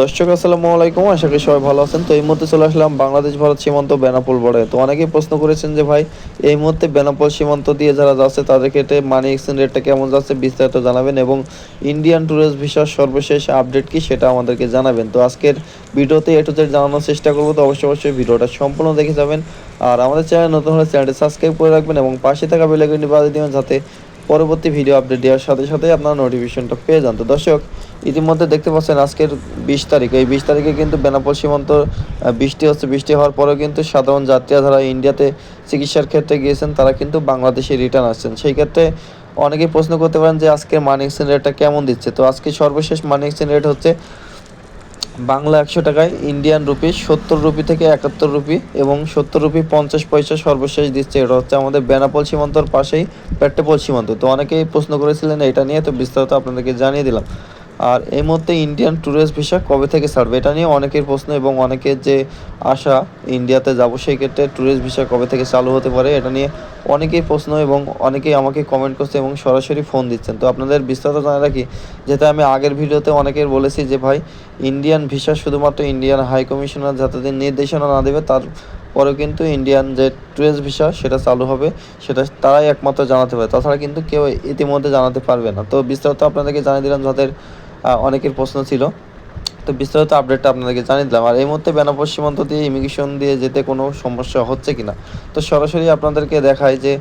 দর্শক, আসসালামু আলাইকুম। আশা করি সবাই ভালো আছেন। তো এই মুহূর্তে চলে আসলাম বাংলাদেশ ভারত সীমান্ত বেনাপোল বর্ডারে তো অনেকেই প্রশ্ন করেছেন যে, ভাই, এই মুহূর্তে বেনাপোল সীমান্ত দিয়ে যারা যাচ্ছে, তাদের ক্ষেত্রে মানি এক্সচেঞ্জ রেটটা কেমন যাচ্ছে বিস্তারিত জানাবেন এবং ইন্ডিয়ান ট্যুরিস্ট ভিসার সর্বশেষ আপডেট কি সেটা আমাদেরকে জানাবেন। তো আজকের ভিডিওতে এটু জেড জানানোর চেষ্টা করব। তো অবশ্যই অবশ্যই ভিডিওটা সম্পূর্ণ দেখে যাবেন। আর আমাদের চ্যানেল নতুন হলে চ্যানেলটি সাবস্ক্রাইব করে রাখবেন এবং পাশে থাকা বেলাইকনটি বাজিয়ে দিবেন যাতে পরবর্তী ভিডিও আপডেট দেওয়ার সাথে সাথে আপনারা নোটিফিকেশনটা পেয়ে যান। তো দর্শক, ইতিমধ্যে দেখতে পাচ্ছেন আজকের বিশ তারিখ। এই বিশ তারিখে কিন্তু বেনাপোল সীমান্ত বৃষ্টি হচ্ছে। বৃষ্টি হওয়ার পরেও কিন্তু সাধারণ যাত্রীরা যারা ইন্ডিয়াতে চিকিৎসার ক্ষেত্রে গিয়েছেন, তারা কিন্তু বাংলাদেশে রিটার্ন আসছেন। সেই ক্ষেত্রে অনেকেই প্রশ্ন করতে পারেন যে আজকের মানি এক্সচেঞ্জ রেটটা কেমন দিচ্ছে? তো আজকে সর্বশেষ মানি এক্সচেঞ্জ রেট হচ্ছে বাংলা একশো টাকায় ইন্ডিয়ান রুপি সত্তর রুপি থেকে একাত্তর রুপি এবং সত্তর রুপি পঞ্চাশ পয়সা সর্বশেষ দিচ্ছে। এটা হচ্ছে আমাদের বেনাপল সীমান্তর পাশেই পেট্টেপল সীমান্ত। তো অনেকেই প্রশ্ন করেছিলেন এটা নিয়ে, তো বিস্তারিত আপনাদেরকে জানিয়ে দিলাম। আর এই মুহূর্তে ইন্ডিয়ান ট্যুরিস্ট ভিসা কবে থেকে ছাড়বে? এটা নিয়ে অনেকের প্রশ্ন এবং অনেকের যে আশা ইন্ডিয়াতে যাব, সেই ক্ষেত্রে ট্যুরিস্ট ভিসা কবে থেকে চালু হতে পারে, এটা নিয়ে অনেকেই প্রশ্ন এবং অনেকেই আমাকে কমেন্ট করছে এবং সরাসরি ফোন দিচ্ছেন। তো আপনাদের বিস্তারিত জানা রাখি যেটা আমি আগের ভিডিওতে অনেকের বলেছি যে, ভাই ইন্ডিয়ান ভিসা শুধুমাত্র ইন্ডিয়ান হাই কমিশনার যতদিন নির্দেশনা না দেবে তার পরেও কিন্তু ইন্ডিয়ান যে ট্যুরিস্ট ভিসা সেটা চালু হবে, সেটা তারাই একমাত্র জানাতে পারে। তাছাড়া কিন্তু কেউ ইতিমধ্যে জানাতে পারবে না। তো বিস্তারিত আপনাদেরকে জানিয়ে দিলাম যাদের অনেকের প্রশ্ন ছিল। তো বিস্তারিত আপডেটটা আপনাদেরকে জানিয়ে দিলাম। আর এই মুহূর্তে বেনাপোল সীমান্ত দিয়ে ইমিগ্রেশন দিয়ে যেতে কোনো সমস্যা হচ্ছে কি না তো সরাসরি আপনাদেরকে দেখায় যে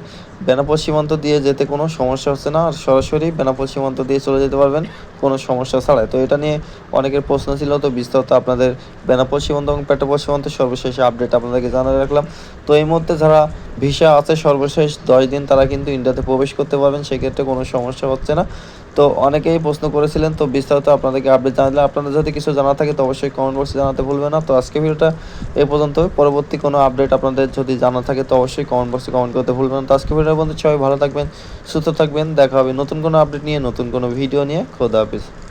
বেনাপোল সীমান্ত দিয়ে যেতে কোনো সমস্যা হচ্ছে না। আর সরাসরি বেনাপোল সীমান্ত দিয়ে চলে যেতে পারবেন। কোনো সমস্যা ছাড়াই। তো এটা নিয়ে অনেকের প্রশ্ন ছিল, তো বিস্তারিত আপনাদের বেনাপোল সীমান্ত এবং পেট্রোপোল সীমান্ত সর্বশেষ আপডেট আপনাদেরকে জানিয়ে রাখলাম। তো এই মুহূর্তে যারা ভিসা আছে, সর্বশেষ দশ দিন তারা কিন্তু ইন্ডিয়াতে প্রবেশ করতে পারবেন, সেক্ষেত্রে কোনো সমস্যা হচ্ছে না। তো অনেকেই প্রশ্ন করেছিলেন, তো বিস্তারিত আপনাদেরকে আপডেট জানালে আপনাদের যদি কিছু জানা থাকে, তো অবশ্যই কমেন্ট বক্সে জানাতে ভুলবেন না। তো আজকে ভিডিওটা এই পর্যন্ত। পরবর্তী কোনো আপডেট আপনাদের যদি জানা থাকে, তো অবশ্যই কমেন্ট বক্সে কমেন্ট করতে ভুলবেন না। তো আজকে ভিডিওর বন্ধু সবাই ভালো থাকবেন, সুস্থ থাকবেন। দেখা হবে নতুন কোনো আপডেট নিয়ে, নতুন কোনো ভিডিও নিয়ে। খোদা запись.